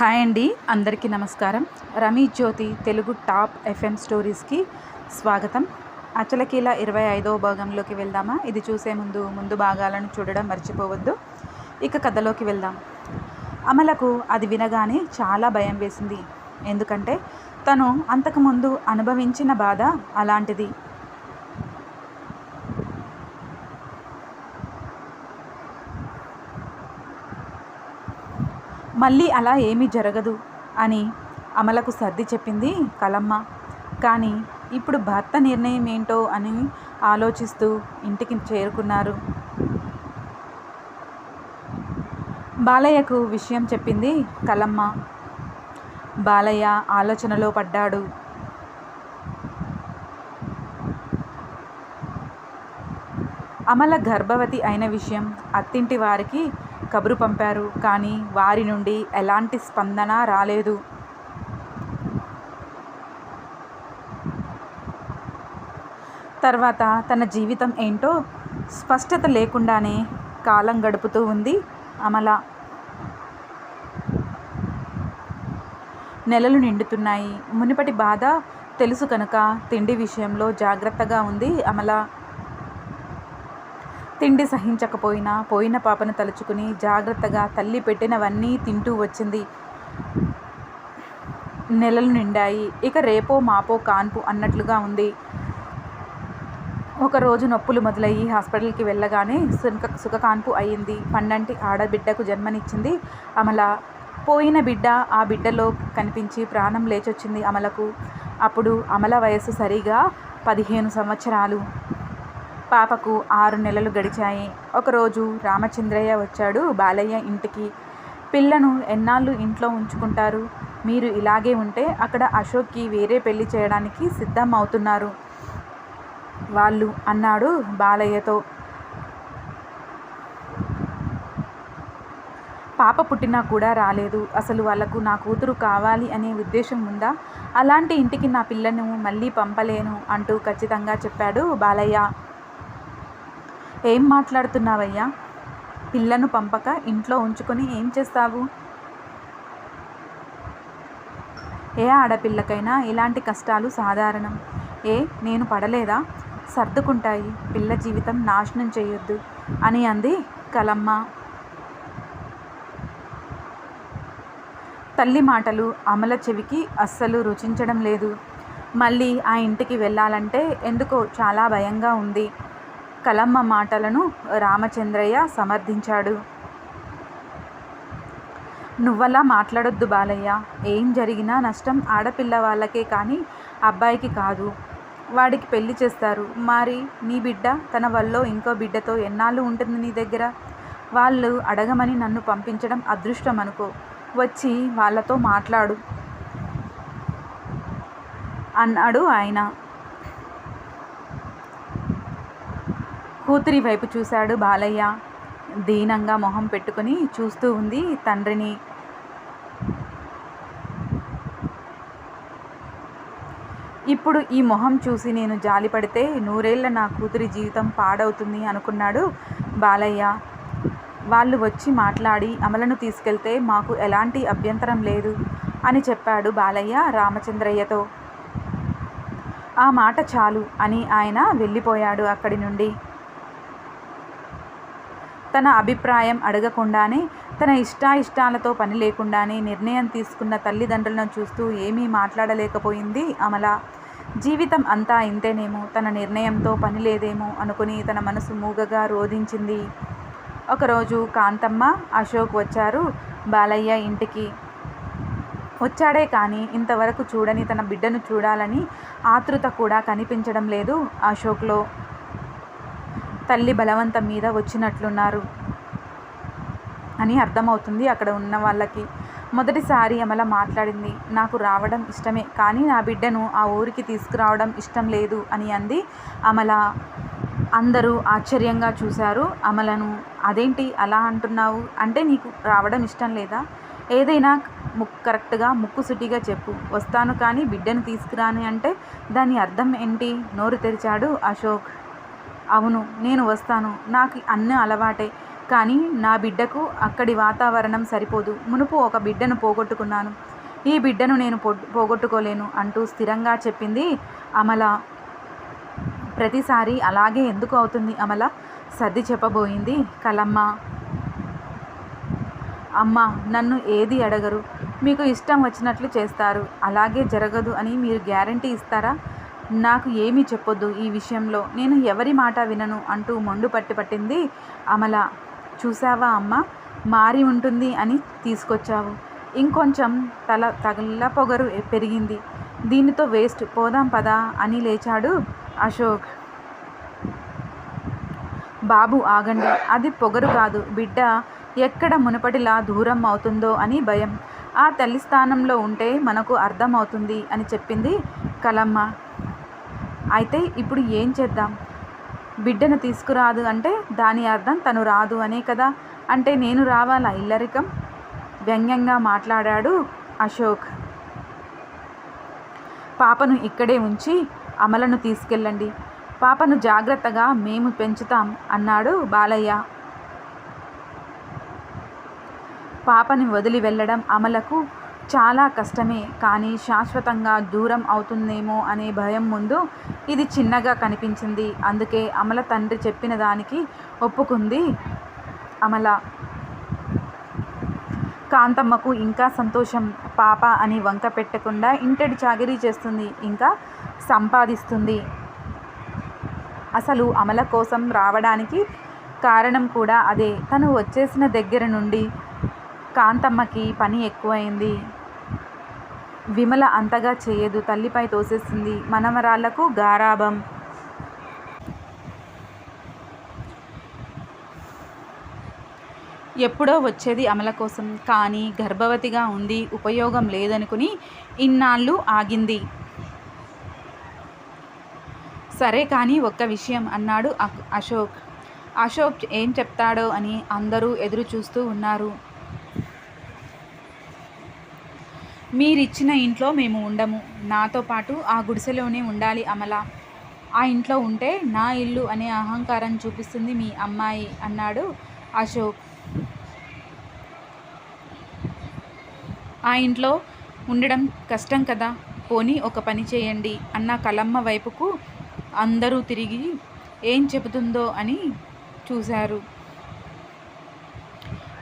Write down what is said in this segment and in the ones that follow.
Hi అండి అందరికీ నమస్కారం. రమీ జ్యోతి తెలుగు టాప్ ఎఫ్ఎం స్టోరీస్కి స్వాగతం. అచలకీల ఇరవై ఐదవ భాగంలోకి వెళ్దామా? ఇది చూసే ముందు ముందు భాగాలను చూడడం మర్చిపోవద్దు. ఇక కథలోకి వెళ్దాం. అమలకు అది వినగానే చాలా భయం వేసింది. ఎందుకంటే తను అంతకుముందు అనుభవించిన బాధ అలాంటిది. మళ్ళీ అలా ఏమీ జరగదు అని అమలకు సర్ది చెప్పింది కలమ్మ. కానీ ఇప్పుడు భర్త నిర్ణయం ఏంటో అని ఆలోచిస్తూ ఇంటికి చేరుకున్నారు. బాలయ్యకు విషయం చెప్పింది కలమ్మ. బాలయ్య ఆలోచనలో పడ్డాడు. అమల గర్భవతి అయిన విషయం అత్తింటి వారికి కబురు పంపారు. కానీ వారి నుండి ఎలాంటి స్పందన రాలేదు. తర్వాత తన జీవితం ఏంటో స్పష్టత లేకుండానే కాలం గడుపుతూ ఉంది అమల. నెలలు నిండుతున్నాయి. మునిపటి బాధ తెలుసు కనుక తిండి విషయంలో జాగ్రత్తగా ఉంది అమల. తిండి సహించకపోయినా పోయిన పాపను తలుచుకుని జాగ్రత్తగా తల్లి పెట్టినవన్నీ తింటూ వచ్చింది. నెలలు నిండాయి. ఇక రేపో మాపో కాన్పు అన్నట్లుగా ఉంది. ఒకరోజు నొప్పులు మొదలయ్యి హాస్పిటల్కి వెళ్ళగానే సుఖ సుఖకాన్పు అయ్యింది. పన్నంటి ఆడబిడ్డకు జన్మనిచ్చింది అమల. పోయిన బిడ్డ ఆ బిడ్డలో కనిపించి ప్రాణం లేచొచ్చింది అమలకు. అప్పుడు అమల వయసు సరిగా పదిహేను సంవత్సరాలు. పాపకు ఆరు నెలలు గడిచాయి. ఒకరోజు రామచంద్రయ్య వచ్చాడు బాలయ్య ఇంటికి. పిల్లను ఎన్నాళ్ళు ఇంట్లో ఉంచుకుంటారు? మీరు ఇలాగే ఉంటే అక్కడ అశోక్కి వేరే పెళ్ళి చేయడానికి సిద్ధం అవుతున్నారు వాళ్ళు అన్నాడు బాలయ్యతో. పాప పుట్టినా కూడా రాలేదు. అసలు వాళ్ళకు నా కూతురు కావాలి అనే ఉద్దేశం ఉందా? అలాంటి ఇంటికి నా పిల్లను మళ్ళీ పంపలేను అంటూ ఖచ్చితంగా చెప్పాడు బాలయ్య. ఏం మాట్లాడుతున్నావయ్యా? పిల్లను పంపక ఇంట్లో ఉంచుకొని ఏం చేస్తావు? ఏ ఆడపిల్లకైనా ఇలాంటి కష్టాలు సాధారణం. ఏ నేను పడలేదా? సర్దుకుంటాయి. పిల్ల జీవితం నాశనం చేయొద్దు అని అంది కలమ్మ. తల్లి మాటలు అమల చెవికి అస్సలు రుచించడం లేదు. మళ్ళీ ఆ ఇంటికి వెళ్ళాలంటే ఎందుకో చాలా భయంగా ఉంది. కలమ్మ మాటలను రామచంద్రయ్య సమర్థించాడు. నువ్వలా మాట్లాడొద్దు బాలయ్య. ఏం జరిగినా నష్టం ఆడపిల్ల వాళ్ళకే కానీ అబ్బాయికి కాదు. వాడికి పెళ్ళి చేస్తారు. మరి నీ బిడ్డ తన వల్ల ఇంకో బిడ్డతో ఎన్నాళ్ళు ఉంటుంది నీ దగ్గర? వాళ్ళు అడగమని నన్ను పంపించడం అదృష్టం అనుకో. వచ్చి వాళ్ళతో మాట్లాడు అన్నాడు ఆయన. కూతురి వైపు చూశాడు బాలయ్య. దీనంగా మొహం పెట్టుకుని చూస్తూ ఉంది తండ్రిని. ఇప్పుడు ఈ మొహం చూసి నేను జాలిపడితే నూరేళ్ళ నా కూతురి జీవితం పాడవుతుంది అనుకున్నాడు బాలయ్య. వాళ్ళు వచ్చి మాట్లాడి అమలను తీసుకెళ్తే మాకు ఎలాంటి అభ్యంతరం లేదు అని చెప్పాడు బాలయ్య రామచంద్రయ్యతో. ఆ మాట చాలు అని ఆయన వెళ్ళిపోయాడు అక్కడి నుండి. తన అభిప్రాయం అడగకుండానే తన ఇష్టాయిష్టాలతో పని లేకుండానే నిర్ణయం తీసుకున్న తల్లిదండ్రులను చూస్తూ ఏమీ మాట్లాడలేకపోయింది అమల. జీవితం అంతా ఇంతేనేమో తన నిర్ణయంతో పని లేదేమో అనుకుని తన మనసు మూగగా రోధించింది. ఒకరోజు కాంతమ్మ అశోక్ వచ్చారు బాలయ్య ఇంటికి. వచ్చాడే కానీ ఇంతవరకు చూడని తన బిడ్డను చూడాలని ఆతృత కూడా కనిపించడం లేదు అశోక్లో. తల్లి బలవంతం మీద వచ్చినట్లున్నారు అని అర్థమవుతుంది అక్కడ ఉన్న వాళ్ళకి. మొదటిసారి అమల మాట్లాడింది నాకు రావడం ఇష్టమే కానీ నా బిడ్డను ఆ ఊరికి తీసుకురావడం ఇష్టం లేదు అని అంది. అమల అందరూ ఆశ్చర్యంగా చూశారు. అమలను అదేంటి అలా అంటున్నావు? అంటే నీకు రావడం ఇష్టం లేదా? ఏదైనా ముక్ కరెక్ట్గా ముక్కుసుటిగా చెప్పు. వస్తాను కానీ బిడ్డను తీసుకురాని అంటే దాని అర్థం ఏంటి నోరు తెరిచాడు అశోక్. అవును నేను వస్తాను. నాకు అన్న అలవాటే. కానీ నా బిడ్డకు అక్కడి వాతావరణం సరిపోదు. మునుపు ఒక బిడ్డను పోగొట్టుకున్నాను. ఈ బిడ్డను నేను పో- పోగొట్టుకోలేను అంటూ స్థిరంగా చెప్పింది అమల. ప్రతిసారి అలాగే ఎందుకు అవుతుంది అమల? సర్ది చెప్పబోయింది కలమ్మ అమ్మ నన్ను ఏది అడగరు? మీకు ఇష్టం వచ్చినట్లు చేస్తారు. అలాగే జరగదు అని మీరు గ్యారంటీ ఇస్తారా? నాకు ఏమీ చెప్పొద్దు ఈ విషయంలో. నేను ఎవరి మాట వినను అంటూ మొండు పట్టి పట్టింది అమల. చూసావా అమ్మ? మారి ఉంటుంది అని తీసుకొచ్చావు. ఇంకొంచెం తల తగల పొగరు పెరిగింది. దీనితో వేస్ట్. పోదాం పదా అని లేచాడు అశోక్. బాబు ఆగండి. అది పొగరు కాదు. బిడ్డ ఎక్కడ మునుపటిలా దూరం అవుతుందో అని భయం. ఆ తల్లి స్థానంలో ఉంటే మనకు అర్థమవుతుంది అని చెప్పింది కలమ్మ. అయితే ఇప్పుడు ఏం చేద్దాం? బిడ్డను తీసుకురాదు అంటే దాని అర్థం తను రాదు అనే కదా. అంటే నేను రావాలా ఇల్లరికం? వ్యంగ్యంగా మాట్లాడాడు అశోక్. పాపను ఇక్కడే ఉంచి అమలను తీసుకెళ్ళండి. పాపను జాగ్రత్తగా మేము పెంచుతాం అన్నాడు బాలయ్య. పాపని వదిలి వెళ్ళడం అమలకు చాలా కష్టమే కానీ శాశ్వతంగా దూరం అవుతుందేమో అనే భయం ముందు ఇది చిన్నగా కనిపించింది. అందుకే అమల తండ్రి చెప్పిన దానికి ఒప్పుకుంది. అమల కాంతమ్మకు ఇంకా సంతోషం. పాప అని వంక పెట్టకుండా ఇంటడి చాకిరీ చేస్తుంది. ఇంకా సంపాదిస్తుంది. అసలు అమల కోసం రావడానికి కారణం కూడా అదే. తను వచ్చేసిన దగ్గర నుండి కాంతమ్మకి పని ఎక్కువైంది. విమల అంతగా చేయదు. తల్లిపై తోసేస్తుంది. మనవరాళ్ళకు గారాభం. ఎప్పుడో వచ్చేది అమల కోసం. కానీ గర్భవతిగా ఉంది. ఉపయోగం లేదనుకుని ఇన్నాళ్ళు ఆగింది. సరే కానీ ఒక్క విషయం అన్నాడు అశోక్. అశోక్ ఏం చెప్తాడో అని అందరూ ఎదురు చూస్తూ ఉన్నారు. మీరిచ్చిన ఇంట్లో మేము ఉండము. నాతో పాటు ఆ గుడిసెలోనే ఉండాలి అమల. ఆ ఇంట్లో ఉంటే నా ఇల్లు అనే అహంకారం చూపిస్తుంది మీ అమ్మాయి అన్నాడు అశోక్. ఆ ఇంట్లో ఉండడం కష్టం కదా. పోనీ ఒక పని చేయండి అన్న కలమ్మ వైపుకు అందరూ తిరిగి ఏం చెబుతుందో అని చూశారు.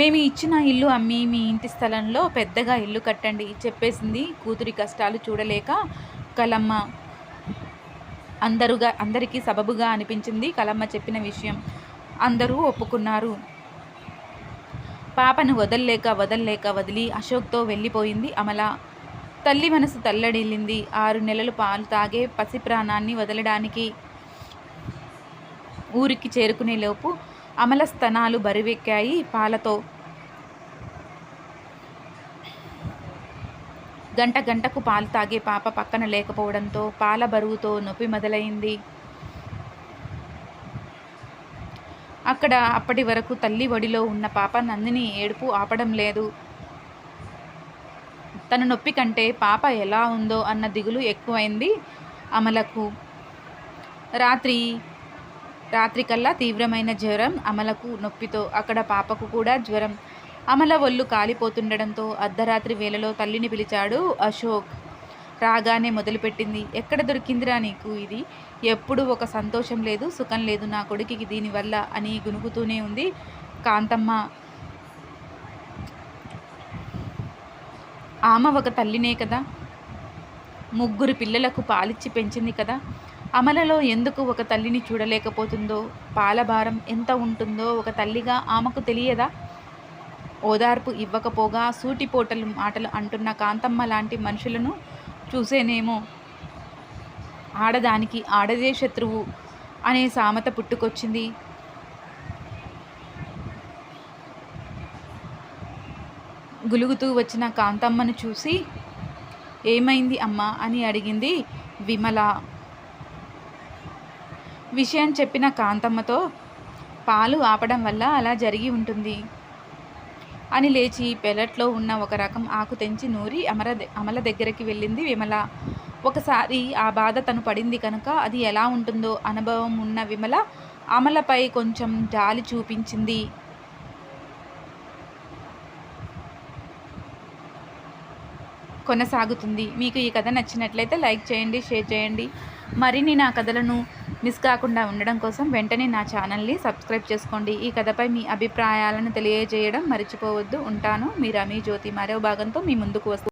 మేము ఇచ్చిన ఇల్లు అమ్మి మీ ఇంటి స్థలంలో పెద్దగా ఇల్లు కట్టండి చెప్పేసింది. కూతురి కష్టాలు చూడలేక కలమ్మ అందరుగా అందరికీ సబబుగా అనిపించింది కలమ్మ చెప్పిన విషయం. అందరూ ఒప్పుకున్నారు. పాపను వదల్లేక వదల్లేక వదిలి అశోక్తో వెళ్ళిపోయింది అమల. తల్లి మనసు తల్లడిల్లింది. ఆరు నెలలు పాలు తాగే పసి ప్రాణాన్ని వదలడానికి ఊరికి చేరుకునేలోపు అమల స్తనాలు బరువెక్కాయి పాలతో. గంట గంటకు పాలు తాగే పాప పక్కన లేకపోవడంతో పాల బరువుతో నొప్పి మొదలైంది. అక్కడ అప్పటి వరకు తల్లి ఒడిలో ఉన్న పాప నందిని ఏడుపు ఆపడం లేదు. తన నొప్పి కంటే పాప ఎలా ఉందో అన్న దిగులు ఎక్కువైంది అమలకు. రాత్రి రాత్రికల్లా తీవ్రమైన జ్వరం అమలకు నొప్పితో అక్కడ పాపకు కూడా జ్వరం. అమల ఒళ్ళు కాలిపోతుండడంతో అర్ధరాత్రి వేళలో తల్లిని పిలిచాడు అశోక్. రాగానే మొదలుపెట్టింది ఎక్కడ దొరికిందిరా నీకు ఇది? ఎప్పుడు ఒక సంతోషం లేదు సుఖం లేదు నా కొడుకుకి దీనివల్ల అని గునుగుతూనే ఉంది కాంతమ్మ. ఆమె ఒక తల్లినే కదా? ముగ్గురు పిల్లలకు పాలిచ్చి పెంచింది కదా? అమలలో ఎందుకు ఒక తల్లిని చూడలేకపోతుందో పాలభారం ఎంత ఉంటుందో ఒక తల్లిగా ఆమెకు తెలియదా? ఓదార్పు ఇవ్వకపోగా సూటిపోటలు మాటలు అంటున్న కాంతమ్మ లాంటి మనుషులను చూసేనేమో? ఆడదానికి ఆడదే శత్రువు అనే సామెత పుట్టుకొచ్చింది. గులుగుతూ వచ్చిన కాంతమ్మను చూసి ఏమైంది అమ్మా అని అడిగింది విమల. విషయం చెప్పిన కాంతమ్మతో పాలు ఆపడం వల్ల అలా జరిగి ఉంటుంది. అని లేచి పెరట్లో ఉన్న ఒక రకం ఆకు తెంచి నూరి అమర అమల దగ్గరికి వెళ్ళింది విమల. ఒకసారి ఆ బాధ తను పడింది కనుక అది ఎలా ఉంటుందో అనుభవం ఉన్న విమల అమలపై కొంచెం జాలి చూపించింది. కొనసాగుతుంది. మీకు ఈ కథ నచ్చినట్లయితే లైక్ చేయండి షేర్ చేయండి. మరిన్ని నా కథలను మిస్ కాకుండా ఉండడం కోసం వెంటనే నా ఛానల్ని సబ్స్క్రైబ్ చేసుకోండి. ఈ కథపై మీ అభిప్రాయాలను తెలియజేయడం మర్చిపోవద్దు. ఉంటాను. మీ రమీ జ్యోతి మరో భాగంతో మీ ముందుకు వస్తుంది